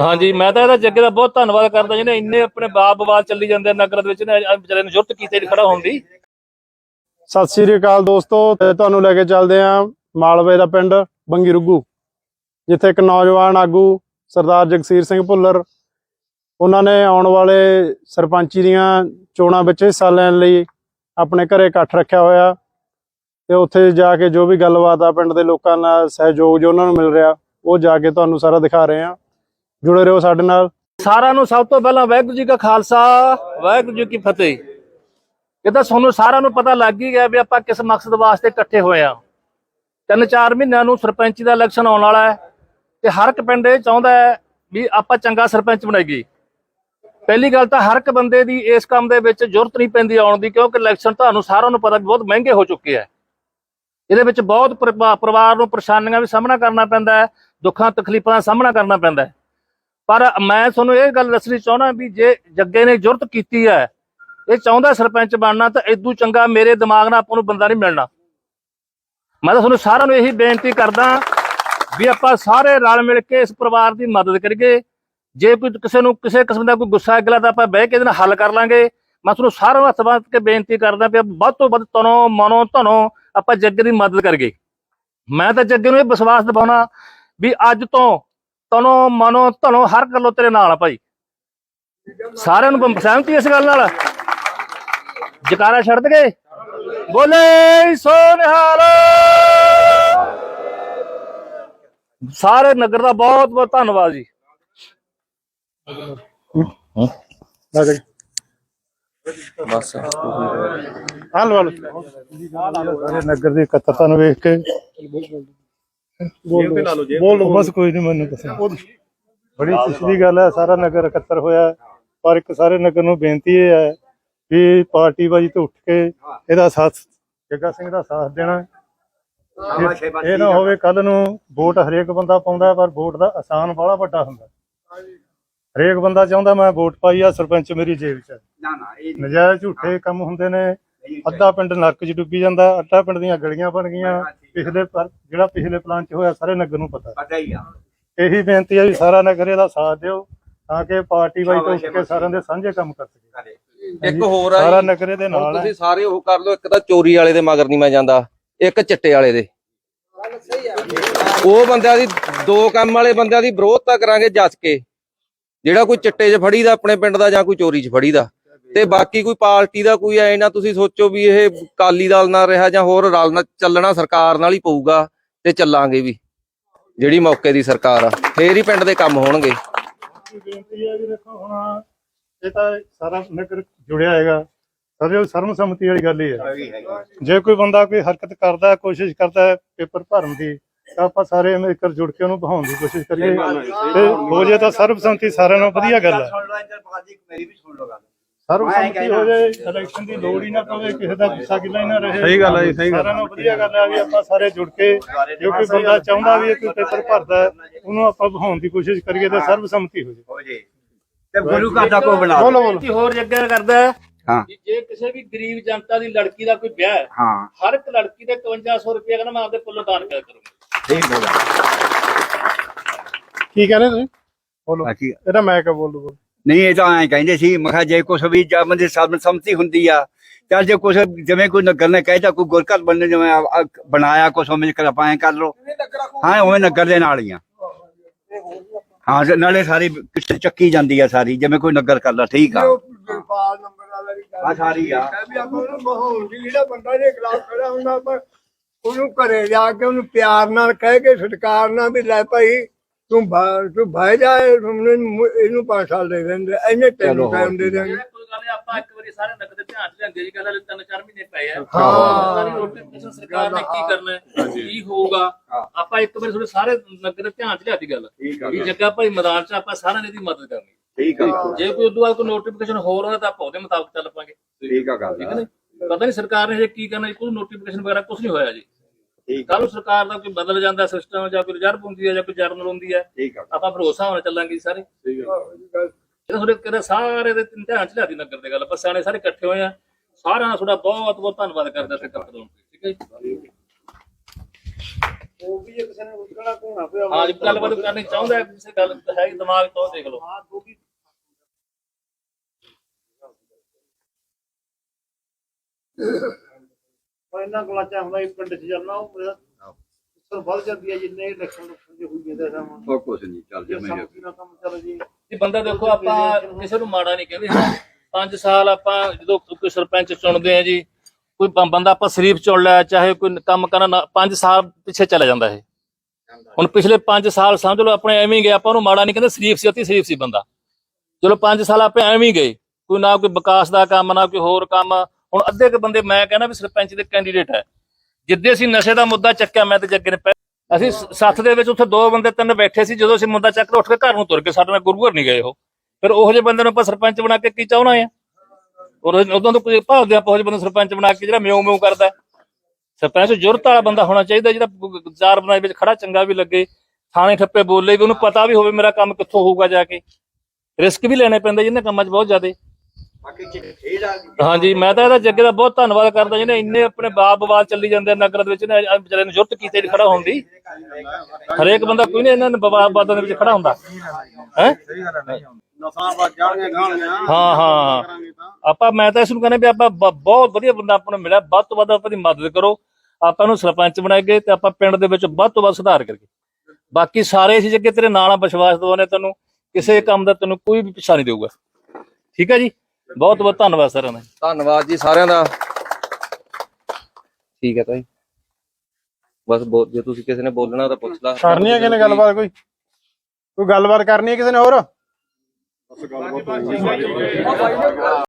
ਹਾਂਜੀ, ਮੈਂ ਤਾਂ ਇਹਦਾ ਜੱਗੇ ਦਾ ਬਹੁਤ ਧੰਨਵਾਦ ਕਰਦਾ, ਜਿਹਨੇ ਇੰਨੇ ਆਪਣੇ ਬਾਪ ਬਵਾਲ ਚੱਲੀ ਜਾਂਦੇ ਨਗਰ ਦੇ ਵਿੱਚ ਨੇ ਵਿਚਾਰੇ ਨੂੰ ਜ਼ਰੂਰਤ ਕੀਤੀ ਖੜਾ ਹੋਣ ਸਤਿ ਸ੍ਰੀ ਅਕਾਲ ਦੋਸਤੋ, ਤੇ ਤੁਹਾਨੂੰ ਲੈ ਕੇ ਚੱਲਦੇ ਆਂ ਮਾਲਵੇ ਦਾ ਪਿੰਡ ਬੰਗੀ ਰੁੱਗੂ ਜਿੱਥੇ ਇੱਕ ਨੌਜਵਾਨ ਆਗੂ ਸਰਦਾਰ ਜਗਸੀਰ ਸਿੰਘ ਭੁੱਲਰ, ਉਹਨਾਂ ਨੇ ਆਉਣ ਵਾਲੇ ਸਰਪੰਚੀ ਦੀਆਂ ਚੋਣਾਂ ਵਿੱਚ ਹਿੱਸਾ ਲੈਣ ਲਈ ਆਪਣੇ ਘਰੇ ਇਕੱਠ ਰੱਖਿਆ ਹੋਇਆ, ਤੇ ਉੱਥੇ ਜਾ ਕੇ ਜੋ ਵੀ ਗੱਲਬਾਤ ਆ ਪਿੰਡ ਦੇ ਲੋਕਾਂ ਨਾਲ ਸਹਿਯੋਗ ਜੋ ਉਹਨਾਂ ਨੂੰ ਮਿਲ ਰਿਹਾ, ਉਹ ਜਾ ਕੇ ਤੁਹਾਨੂੰ ਸਾਰਾ ਦਿਖਾ ਰਹੇ ਆ ਜੁੜੇ ਰਹੋ ਸਾਡੇ ਨਾਲ। ਸਾਰਿਆਂ ਨੂੰ ਸਭ ਤੋਂ ਪਹਿਲਾਂ ਵਾਹਿਗੁਰੂ ਜੀ ਕਾ ਖਾਲਸਾ, ਵਾਹਿਗੁਰੂ ਜੀ ਕੀ ਫਤਿਹ। ਇਹ ਤਾਂ ਤੁਹਾਨੂੰ ਸਾਰਿਆਂ ਨੂੰ ਪਤਾ ਲੱਗ ਹੀ ਗਿਆ ਵੀ ਆਪਾਂ ਕਿਸ ਮਕਸਦ ਵਾਸਤੇ ਇਕੱਠੇ ਹੋਏ ਆ। ਤਿੰਨ ਚਾਰ ਮਹੀਨਿਆਂ ਨੂੰ ਸਰਪੰਚੀ ਦਾ ਇਲੈਕਸ਼ਨ ਆਉਣ ਵਾਲਾ ਹੈ ਤੇ ਹਰ ਇੱਕ ਪਿੰਡ ਇਹ ਚਾਹੁੰਦਾ ਹੈ ਵੀ ਆਪਾਂ ਚੰਗਾ ਸਰਪੰਚ ਬਣਾਈਏ। ਪਹਿਲੀ ਗੱਲ ਤਾਂ ਹਰ ਇੱਕ ਬੰਦੇ ਦੀ ਇਸ ਕੰਮ ਦੇ ਵਿੱਚ ਜ਼ਰੂਰਤ ਨਹੀਂ ਪੈਂਦੀ ਆਉਣ ਦੀ, ਕਿਉਂਕਿ ਇਲੈਕਸ਼ਨ ਤੁਹਾਨੂੰ ਸਾਰਿਆਂ ਨੂੰ ਪਤਾ ਬਹੁਤ ਮਹਿੰਗੇ ਹੋ ਚੁੱਕੇ ਆ। ਇਹਦੇ ਵਿੱਚ ਬਹੁਤ ਪਰਿਵਾ- ਪਰਿਵਾਰ ਨੂੰ ਪਰੇਸ਼ਾਨੀਆਂ ਵੀ ਸਾਹਮਣਾ ਕਰਨਾ ਪੈਂਦਾ ਹੈ, ਦੁੱਖਾਂ ਤਕਲੀਫਾਂ ਦਾ ਸਾਹਮਣਾ ਕਰਨਾ ਪੈਂਦਾ ਹੈ। ਪਰ ਮੈਂ ਤੁਹਾਨੂੰ ਇਹ ਗੱਲ ਦੱਸਣੀ ਚਾਹੁੰਦਾ ਵੀ ਜੇ ਜੱਗੇ ਨੇ ਜ਼ਰੂਰਤ ਕੀਤੀ ਹੈ, ਇਹ ਚਾਹੁੰਦਾ ਸਰਪੰਚ ਬਣਨਾ ਤਾਂ ਇਦੋਂ ਚੰਗਾ ਮੇਰੇ ਦਿਮਾਗ ਨਾਲ ਆਪਾਂ ਨੂੰ ਬੰਦਾ ਨਹੀਂ ਮਿਲਣਾ। ਮੈਂ ਤਾਂ ਤੁਹਾਨੂੰ ਸਾਰਿਆਂ ਨੂੰ ਇਹੀ ਬੇਨਤੀ ਕਰਦਾ ਵੀ ਆਪਾਂ ਸਾਰੇ ਰਲ ਮਿਲ ਕੇ ਇਸ ਪਰਿਵਾਰ ਦੀ ਮਦਦ ਕਰੀਏ। ਜੇ ਕੋਈ ਕਿਸੇ ਨੂੰ ਕਿਸੇ ਕਿਸਮ ਦਾ ਕੋਈ ਗੁੱਸਾ ਅਗਲਾ ਤਾਂ ਆਪਾਂ ਬਹਿ ਕੇ ਇਹਦੇ ਨਾਲ ਹੱਲ ਕਰ ਲਾਂਗੇ। ਮੈਂ ਤੁਹਾਨੂੰ ਸਾਰਿਆਂ ਨੂੰ ਹੱਥ ਬੰਨ੍ਹ ਕੇ ਬੇਨਤੀ ਕਰਦਾ ਵੀ ਵੱਧ ਤੋਂ ਵੱਧ ਤਨੋਂ ਮਨੋਂ, ਧਨੋਂ ਆਪਾਂ ਜੱਗੇ ਦੀ ਮਦਦ ਕਰੀਏ। ਮੈਂ ਤਾਂ ਜੱਗੇ ਨੂੰ ਇਹ ਵਿਸ਼ਵਾਸ ਦਿਵਾਉਣਾ ਵੀ ਅੱਜ ਤੋਂ ਤਨੋਂ ਮਨੋਂ ਧਨੋਂ ਹਰ ਗੱਲੋਂ ਤੇਰੇ ਨਾਲ ਆ ਭਾਈ। ਸਾਰਿਆਂ ਨੂੰ ਸਹਿਮਤੀ ਇਸ ਗੱਲ ਨਾਲ? ਜਕਾਰਾ ਛੱਡ ਦਗੇ? ਬੋਲੇ ਸੋ ਨਿਹਾਲ ਸਾਰੇ ਨਗਰ ਦਾ ਬਹੁਤ ਬਹੁਤ ਧੰਨਵਾਦ ਜੀ। ਬਸ। ਹਲ ਵਲ ਨਗਰ ਦੀ ਇਕੱਤਰਤਾ ਨੂੰ ਵੇਖ ਕੇ। ਬੋਲ ਬੋਲ ਬਸ ਕੋਈ ਨਹੀਂ ਮੈਨੂੰ ਪਸੰਦ ਬੜੀ ਖੁਸ਼ੀ ਦੀ ਗੱਲ ਹੈ ਸਾਰਾ ਨਗਰ ਇਕੱਤਰ ਹੋਇਆ ਹੈ। ਪਰ ਇੱਕ ਸਾਰੇ ਨਗਰ ਨੂੰ ਬੇਨਤੀ ਇਹ ਹੈ ਵੀ ਪਾਰਟੀ ਬਾਜੀ ਤੋਂ ਉੱਠ ਕੇ ਇਹਦਾ ਸਾਥ ਜੱਗਾ ਸਿੰਘ ਦਾ ਸਾਥ ਦੇਣਾ ਇਹ- ਨਾ ਹੋਵੇ ਕੱਲ ਨੂੰ ਵੋਟ ਹਰੇਕ ਬੰਦਾ ਪਾਉਂਦਾ ਪਰ ਵੋਟ ਦਾ ਆਸਾਨ ਬੜਾ ਵੱਡਾ ਹੁੰਦਾ। ਹਰੇਕ ਬੰਦਾ ਚਾਹੁੰਦਾ ਮੈਂ ਵੋਟ ਪਾਈ ਆ ਸਰਪੰਚ ਮੇਰੀ ਜੇਬ 'ਚ ਹੈ। ਨਾ ਨਾ ਇਹ ਨਜਾਇਜ਼ ਝੂਠੇ ਕੰਮ ਹੁੰਦੇ ਨੇ। ਅੱਧਾ ਪਿੰਡ ਨਰਕ 'ਚ ਡੁੱਬੀ ਜਾਂਦਾ ਅੱਧਾ ਪਿੰਡ ਦੀਆਂ ਗਲੀਆਂ ਬਣ ਗਈਆਂ। ਪਿਛਲੇ ਪਰ- ਜਿਹੜਾ ਪਿਛਲੇ ਪਲਾਨ 'ਚ ਹੋਇਆ ਸਾਰੇ ਨਗਰ ਨੂੰ ਪਤਾ। ਪਤਾ ਹੀ ਆ। ਇਹੀ ਬੇਨਤੀ ਹੈ ਵੀ ਸਾਰਾ ਨਗਰ ਇਹਦਾ ਸਾਥ ਦਿਓ ਤਾਂ ਕਿ ਪਾਰਟੀ ਵਾਈ ਤੋਂ ਉੱਠ ਕੇ ਸਾਰਿਆਂ ਦੇ ਸਾਂਝੇ ਕੰਮ ਕਰ ਸਕੀਏ ਇੱਕ ਹੋਰ ਆ ਸਾਰਾ ਨਗਰ ਹੁਣ ਨਾਲ ਤੁਸੀਂ ਸਾਰੇ ਉਹ ਕਰ ਲਓ ਇੱਕ ਤਾਂ ਚੋਰੀ ਵਾਲੇ ਦੇ ਮਗਰ ਨਹੀਂ ਮੈਂ ਜਾਂਦਾ ਇੱਕ ਚਿੱਟੇ ਵਾਲੇ ਦੇ। ਉਹ ਬੰਦਿਆਂ ਦੀ ਦੋ ਕੰਮ ਵਾਲੇ ਬੰਦਿਆਂ ਦੀ ਵਿਰੋਧਤਾ ਕਰਾਂਗੇ ਜੱਜ ਕੇ। ਜਿਹੜਾ ਕੋਈ ਚਿੱਟੇ 'ਚ ਫੜੀਦਾ ਆਪਣੇ ਪਿੰਡ ਦਾ ਜਾਂ ਕੋਈ ਚੋਰੀ 'ਚ ਫੜੀਦਾ। ਤੇ ਬਾਕੀ ਕੋਈ ਪਾਰਟੀ ਦਾ ਕੋਈ ਐ ਨਾ ਤੁਸੀਂ ਸੋਚੋ ਵੀ ਇਹ ਕਾਲੀ ਦਲ ਨਾਲ ਰਿਹਾ ਜਾਂ ਹੋਰ ਰਲ ਨਾਲ ਚੱਲਣਾ ਸਰਕਾਰ ਨਾਲ ਹੀ ਪਊਗਾ ਤੇ ਚੱਲਾਂਗੇ ਵੀ। ਜਿਹੜੀ ਮੌਕੇ ਦੀ ਸਰਕਾਰ ਆ ਫੇਰ ਹੀ ਪਿੰਡ ਦੇ ਕੰਮ ਹੋਣਗੇ। ਬੇਨਤੀ ਹੈ ਵੀ ਦੇਖੋ ਹੁਣ ਇਹ ਤਾਂ ਸਾਰਾ ਨਗਰ ਜੁੜਿਆ ਹੈਗਾ। ਸਾਰੇ ਸਰਵਸੰਮਤੀ ਵਾਲੀ ਗੱਲ ਹੀ ਹੈ। ਜੇ ਕੋਈ ਬੰਦਾ ਕੋਈ ਹਰਕਤ ਕਰਦਾ ਕੋਸ਼ਿਸ਼ ਕਰਦਾ ਹੈ ਪੇਪਰ ਭਰਨ ਦੀ ਤਾਂ ਆਪਾਂ ਸਾਰੇ ਮਿਲकर ਜੁੜ ਕੇ ਉਹਨੂੰ ਬਹਾਉਣ ਦੀ ਕੋਸ਼ਿਸ਼ ਕਰੀਏ। ਤੇ ਹੋ ਜੇ ਤਾਂ ਸਰਬਸੰਮਤੀ ਸਾਰਿਆਂ ਨੂੰ ਵਧੀਆ ਗੱਲ ਹੈ। ਸੁਣ ਲਓ ਇੱਧਰ ਬਾਜੀ ਮੇਰੀ ਵੀ ਸੁਣ ਲਓ ਗੱਲ। ਸਰਬਸੰਮਤੀ ਹੋ ਜਾਏ ਇਲੈਕਸ਼ਨ ਦੀ ਲੋੜ ਹੀ ਨਾ ਪਵੇ ਕਿਸੇ ਦਾ ਗੁੱਸਾ ਗਿੱਲਾ ਹੀ ਨਾ ਰਹੇ। ਸਹੀ ਗੱਲ ਹੈ ਜੀ ਸਹੀ ਗੱਲ ਸਾਰਿਆਂ ਨੂੰ ਵਧੀਆ ਗੱਲ ਹੈ ਵੀ ਆਪਾਂ ਸਾਰੇ ਜੁੜ ਕੇ ਜੇ ਕੋਈ ਬੰਦਾ ਚਾਹੁੰਦਾ ਵੀ ਇਹ ਕੋਈ ਪੇਪਰ ਭਰਦਾ ਹੈ, ਉਹਨੂੰ ਆਪਾਂ ਬਹਾਉਣ ਦੀ ਕੋਸ਼ਿਸ਼ ਕਰੀਏ ਤਾਂ ਸਰਬਸੰਮਤੀ ਹੋ ਜਾਏ। ਹੋ ਜੇ। ਤੇ ਗੁਰੂ ਘਰ ਦਾ ਕੋ ਬਣਾ ਬੋਲੋ ਬੋਲੋ। ਹੋਰ ਜੱਗਾ ਕਰਦਾ ਹੈ ਜੇ ਕਿਸੇ ਵੀ ਗਰੀਬ ਜਨਤਾ ਦੀ ਲੜਕੀ ਦਾ ਕੋਈ ਵਿਆਹ ਹੈ ਹਾਂ। ਹਰ ਇੱਕ ਲੜਕੀ ਦੇ 5500 ਰੁਪਏ ਕਹਿੰਦਾ ਮੈਂ ਆਪਦੇ ਪੁੱਲੋਂ ਦਾਨ ਕਰ ਕਰੂੰਗਾ। ਠੀਕ ਹੋ ਗਿਆ ਕੀ ਕਹਿੰਦੇ ਤੁਸੀਂ? ਬੋਲੋ। ਇਹਦਾ ਮੈਂ ਕਹ ਬੋਲ। ਨਹੀਂ ਇਹ ਤਾਂ ਐਂ ਕਹਿੰਦੇ ਸੀ ਮੈਂ ਕਿਹਾ ਜੇ ਕੁਛ ਵੀ ਜਦ ਦੇ ਸਰਬਸੰਮਤੀ ਹੁੰਦੀ ਆ ਚੱਲ ਜੇ ਕੁਛ ਜਿਵੇਂ ਕੋਈ ਨਗਰ ਨੇ ਕਹਿਤਾ ਕੋਈ ਗੁਰਕਤ ਬਣਨੇ ਜਿਵੇਂ ਆ- ਆ ਬਣਾਇਆ ਕੁਛ ਮਿਲ ਕੇ ਆਪਾਂ ਐਂ ਕਰ ਲੋ ਹਾਂ ਉਵੇਂ ਨਗਰ ਦੇ ਨਾਲ ਹੀ ਆ। ਹਾਂ ਤੇ ਨਾਲੇ ਸਾਰੀ ਕਿਸ਼ਤ ਚੱਕੀ ਜਾਂਦੀ ਆ ਸਾਰੀ ਜਿਵੇਂ ਕੋਈ ਨਗਰ ਕਰਦਾ ਠੀਕ ਆ। ਜਲਪਾਲ ਨੰਬਰ ਵਾਲਾ ਵੀ ਗੱਲ ਆ ਸਾਰੀ ਆ। ਹੈ ਵੀ ਆਪਾਂ ਨੂੰ ਮਾਹੌਲ ਦੀ ਜਿਹੜਾ ਬੰਦਾ ਦੇ ਖਿਲਾਫ ਖੜਾ ਹੁੰਦਾ ਆਪਾਂ ਉਹਨੂੰ ਘਰੇ ਜਾ ਕੇ ਉਹਨੂੰ ਪਿਆਰ ਨਾਲ ਕਹਿ ਕੇ ਸਤਿਕਾਰ ਨਾਲ ਵੀ ਲੈ ਭਾਈ ਤੂੰ ਭਾ- ਤੂੰ ਭਾਈ ਜਾ ਇਹਨੂੰ ਇਹਨੂੰ ਪੰਜ ਸਾਲ ਦੇ ਦਿੰਦੇ ਐਨੇ ਤੈਨੂੰ ਟਾਈਮ ਦੇ ਦੇਣਗੇ ਕੋਈ ਗੱਲ ਨਹੀਂ ਆਪਾਂ ਇੱਕ ਵਾਰੀ ਸਾਰੇ ਨਗਰ ਦੇ ਧਿਆਨ ਚ ਲੈਂਦੇ ਜੀ ਕਹਿੰਦਾ ਹਲੇ ਤਿੰਨ ਚਾਰ ਮਹੀਨੇ ਪਏ ਆ। ਹਾਂ। ਸਾਰੀ ਨੋਟੀਫਿਕੇਸ਼ਨ ਸਰਕਾਰ ਨੇ ਕੀ ਕਰਨਾ ਹੈ ਕੀ ਹੋਊਗਾ? ਆਪਾਂ ਇੱਕ ਵਾਰੀ ਤੁਹਾਡੇ ਸਾਰੇ ਨਗਰ ਦੇ ਧਿਆਨ ਚ ਲਿਆਤੀ ਗੱਲ। ਵੀ ਜੱਗਾ ਭਾਈ ਮੈਦਾਨ ਚ ਆਪਾਂ ਸਾਰਿਆਂ ਨੇ ਦੀ ਮਦਦ ਕਰਨੀ। ਠੀਕ ਆ। ਜੇ ਕੋਈ ਉਦੋਂ ਬਾਅਦ ਕੋਈ ਨੋਟੀਫਿਕੇਸ਼ਨ ਹੋਰ ਹੋਣਾ ਤਾਂ ਆਪਾਂ ਉਹਦੇ ਮੁਤਾਬਕ ਚੱਲ ਪਾਂਗੇ। ਠੀਕ ਆ ਗੱਲ ਠੀਕ ਹੈ ਨਾ ਪਤਾ ਨਹੀਂ ਸਰਕਾਰ ਨੇ ਹਜੇ ਕੀ ਕਰਨਾ ਕੋਈ ਨੋਟੀਫਿਕੇਸ਼ਨ ਵਗੈਰਾ ਕੁਝ ਨਹੀਂ ਹੋਇਆ ਜੀ। ਠੀਕ ਕੱਲ ਨੂੰ ਸਰਕਾਰ ਦਾ ਕੋਈ ਬਦਲ ਜਾਂਦਾ ਸਿਸਟਮ ਜਾਂ ਕੋਈ ਰਿਜ਼ਰਵ ਹੁੰਦੀ ਹੈ ਜਾਂ ਕੋਈ ਜਰਨਲ ਹੁੰਦੀ ਹੈ ਠੀਕ ਆ। ਆਪਾਂ ਭਰੋਸਾ ਹੋਣਾ ਚੱਲਾਂਗੇ ਜੀ ਸਾਰੇ। ਇਹ ਤਾਂ ਤੁਹਾਡੇ ਕਿਹੜਾ ਸਾਰੇ ਦੇ ਧਿਆਨ ਚ ਲਿਆਦੀ ਨਗਰ ਦੇ ਗੱਲ ਬਸ ਸਿਆਣੇ ਸਾਰੇ ਇਕੱਠੇ ਹੋਏ ਆ। ਸਾਰਿਆਂ ਦਾ ਤੁਹਾਡਾ ਬਹੁਤ ਬਹੁਤ ਧੰਨਵਾਦ ਕਰਦਾ ਤੇ ਕਰਦਾ ਠੀਕ ਹੈ ਜੀ? ਉਹ ਵੀ ਕਿਸੇ ਨੇ ਉਸਕਣਾ ਘੋਣਾ ਪਿਆ ਹਾਂ ਜੀ ਗੱਲਬਾਤ ਕਰਨੀ ਚਾਹੁੰਦਾ ਹੈ, ਕਿਸੇ ਗੱਲ ਹੈ ਹੀ ਦਿਮਾਗ ਤੋਂ ਦੇਖ ਲਓ। ਹਾਂ ਦੋ ਵੀ ਇਹਨਾਂ ਕੋਲ ਚਾਹੁੰਦਾ ਇਹ ਪਿੰਡ ਚ ਚੱਲਣਾ ਉਹ ਮੇਰਾ। ਸਰ ਵੱਧ ਜਾਂਦੀ ਹੈ ਜਿੰਨੇ ਇਲੈਕਸ਼ਨ ਲੁਕਸ਼ਨ ਜੇ ਹੋਈ ਜਾਂਦੇ ਸਮਾਂ ਉਹ ਕੁਛ ਨਹੀਂ ਚੱਲ ਜੇ ਨਾ ਕੰਮ ਚੱਲ ਜੀ। ਇਹ ਬੰਦਾ ਦੇਖੋ ਆਪਾਂ ਕਿਸੇ ਨੂੰ ਮਾੜਾ ਨਹੀਂ ਕਹਿੰਦੇ। 5 ਸਾਲ ਆਪਾਂ ਜਦੋਂ ਕੋਈ ਸਰਪੰਚ ਚੁਣਦੇ ਆ ਜੀ ਕੋਈ ਬੰਦਾ ਆਪਾਂ ਸ਼ਰੀਫ ਚੁਣ ਲਿਆ ਚਾਹੇ ਕੋਈ ਕੰਮ ਕਰਨ 5 ਸਾਲ ਪਿੱਛੇ ਚਲਾ ਜਾਂਦਾ ਇਹ। ਹੁਣ ਪਿਛਲੇ 5 ਸਾਲ ਸਮਝ ਲਓ ਆਪਣੇ ਐਵੇਂ ਗਏ ਆਪਾਂ ਉਹਨੂੰ ਮਾੜਾ ਨਹੀਂ ਕਹਿੰਦੇ ਸ਼ਰੀਫ ਸੀ ਅਤੀ ਸ਼ਰੀਫ ਸੀ ਬੰਦਾ। ਚਲੋ 5 ਸਾਲ ਆਪੇ ਐਵੇਂ ਹੀ ਗਏ। ਕੋਈ ਨਾ ਕੋਈ ਵਿਕਾਸ ਦਾ ਕੰਮ ਨਾ ਕੋਈ ਹੋਰ ਕੰਮ ਹੁਣ ਅੱਧੇ ਕੁ ਬੰਦੇ ਮੈਂ ਕਹਿੰਦਾ ਵੀ ਸਰਪੰਚ ਦੇ ਕੈਂਡੀਡੇਟ ਹੈ। ਜਿੱਦੇ ਅਸੀਂ ਨਸ਼ੇ ਦਾ ਮੁੱਦਾ ਚੱਕਿਆ, ਮੈਂ ਤੇ ਜੱਗੇ ਨੇ ਪਹਿ- ਅਸੀਂ ਸ- ਸੱਥ ਦੇ ਵਿੱਚ ਉੱਥੇ ਦੋ ਬੰਦੇ, ਤਿੰਨ ਬੈਠੇ ਸੀ, ਜਦੋਂ ਅਸੀਂ ਮੁੱਦਾ ਚੱਕ ਕੇ ਉੱਠ ਕੇ ਘਰ ਨੂੰ ਤੁਰ ਕੇ ਸਾਡੇ ਨਾਲ ਗੁਰੂ ਘਰ ਨਹੀਂ ਗਏ ਉਹ। ਫਿਰ ਉਹੋ ਜਿਹੇ ਬੰਦੇ ਨੂੰ ਆਪਾਂ ਸਰਪੰਚ ਬਣਾ ਕੇ ਕੀ ਚਾਹਣਾ ਆ ਔਰ ਉਦੋਂ ਤੋਂ ਕੋਈ ਭਾਲਦੇ ਆਪਾਂ ਉਹੋ ਜਿਹੇ ਬੰਦੇ ਨੂੰ ਸਰਪੰਚ ਬਣਾ ਕੇ ਜਿਹੜਾ ਮਿਉਂ ਮਿਉਂ ਕਰਦਾ ਹੈ। ਸਰਪੰਚ ਜੁਰਤ ਵਾਲਾ ਬੰਦਾ ਹੋਣਾ ਚਾਹੀਦਾ, ਜਿਹੜਾ ਗ- ਚਾਰ ਬਣਾਈ ਵਿੱਚ ਖੜਾ ਚੰਗਾ ਵੀ ਲੱਗੇ, ਥਾਣੇ ਠੱਪੇ ਬੋਲੇ ਵੀ ਉਹਨੂੰ ਪਤਾ ਵੀ ਹੋਵੇ ਮੇਰਾ ਕੰਮ ਕਿੱਥੋਂ ਹੋਊਗਾ ਜਾ ਕੇ। ਰਿਸਕ ਵੀ ਲੈਣੇ ਪੈਂਦੇ ਜਿਹਨੇ ਕੰਮਾਂ 'ਚ ਬਹੁਤ ਜ਼ਿਆਦੇ। ਹਾਂਜੀ ਮੈਂ ਤਾਂ ਇਹਦਾ ਜੱਗੇ ਦਾ ਬਹੁਤ ਧੰਨਵਾਦ ਕਰਦਾ ਜਿਹਨੇ ਇੰਨੇ ਆਪਣੇ ਬਾਪ ਬਵਾਲ ਚੱਲੀ ਜਾਂਦੇ ਨਗਰ ਦੇ ਵਿੱਚ ਨੇ ਵਿਚਾਰੇ ਨੂੰ ਜੁਰਤ ਕੀਤੀ ਖੜਾ ਹੋਣ ਦੀ। ਹਰੇਕ ਬੰਦਾ ਕੋਈ ਨਹੀਂ ਇਹਨਾਂ ਨੇ ਬਵਾਲ ਬਾਦਾਂ ਦੇ ਵਿੱਚ ਖੜਾ ਹੁੰਦਾ। ਹੈ? ਹਾਂ। ਹਾਂ ਆਪਾਂ ਮੈਂ ਤਾਂ ਇਸ ਨੂੰ ਕਹਿੰਦਾ ਵੀ ਆਪਾਂ ਬ- ਬਹੁਤ ਵਧੀਆ ਬੰਦਾ ਆਪਾਂ ਨੂੰ ਮਿਲਿਆ। ਵੱਧ ਤੋਂ ਵੱਧ ਆਪਾਂ ਦੀ ਮਦਦ ਕਰੋ। ਆਪਾਂ ਨੂੰ ਸਰਪੰਚ ਬਣਾਏਗੇ ਤੇ ਆਪਾਂ ਪਿੰਡ ਦੇ ਵਿੱਚ ਵੱਧ ਤੋਂ ਵੱਧ ਸੁਧਾਰ ਕਰੀਏ। ਬਾਕੀ ਸਾਰੇ ਅਸੀਂ ਜੱਗੇ ਤੇਰੇ ਨਾਲ ਆ ਵਿਸ਼ਵਾਸ ਦਵਾਨੇ ਤੈਨੂੰ। ਕਿਸੇ ਕੰਮ ਦਾ ਤੈਨੂੰ ਕੋਈ ਵੀ ਪਿੱਛਾ ਨਹੀਂ ਦੇਊਗਾ। ਠੀਕ ਹੈ ਜੀ? ਬਹੁਤ ਬਹੁਤ ਧੰਨਵਾਦ ਸਾਰਿਆਂ ਦਾ। ਧੰਨਵਾਦ ਜੀ ਸਾਰਿਆਂ ਦਾ। ਠੀਕ ਹੈ ਤਾਈ। ਬਸ ਬੋ- ਜੇ ਤੁਸੀਂ ਕਿਸੇ ਨੇ ਬੋਲਣਾ ਤਾਂ ਪੁੱਛ ਲਾ। ਕਰਨੀ ਹੈ ਕਿਨੇ ਗੱਲਬਾਤ ਕੋਈ? ਕੋਈ ਗੱਲਬਾਤ ਕਰਨੀ ਹੈ ਕਿਸੇ ਨੇ ਹੋਰ?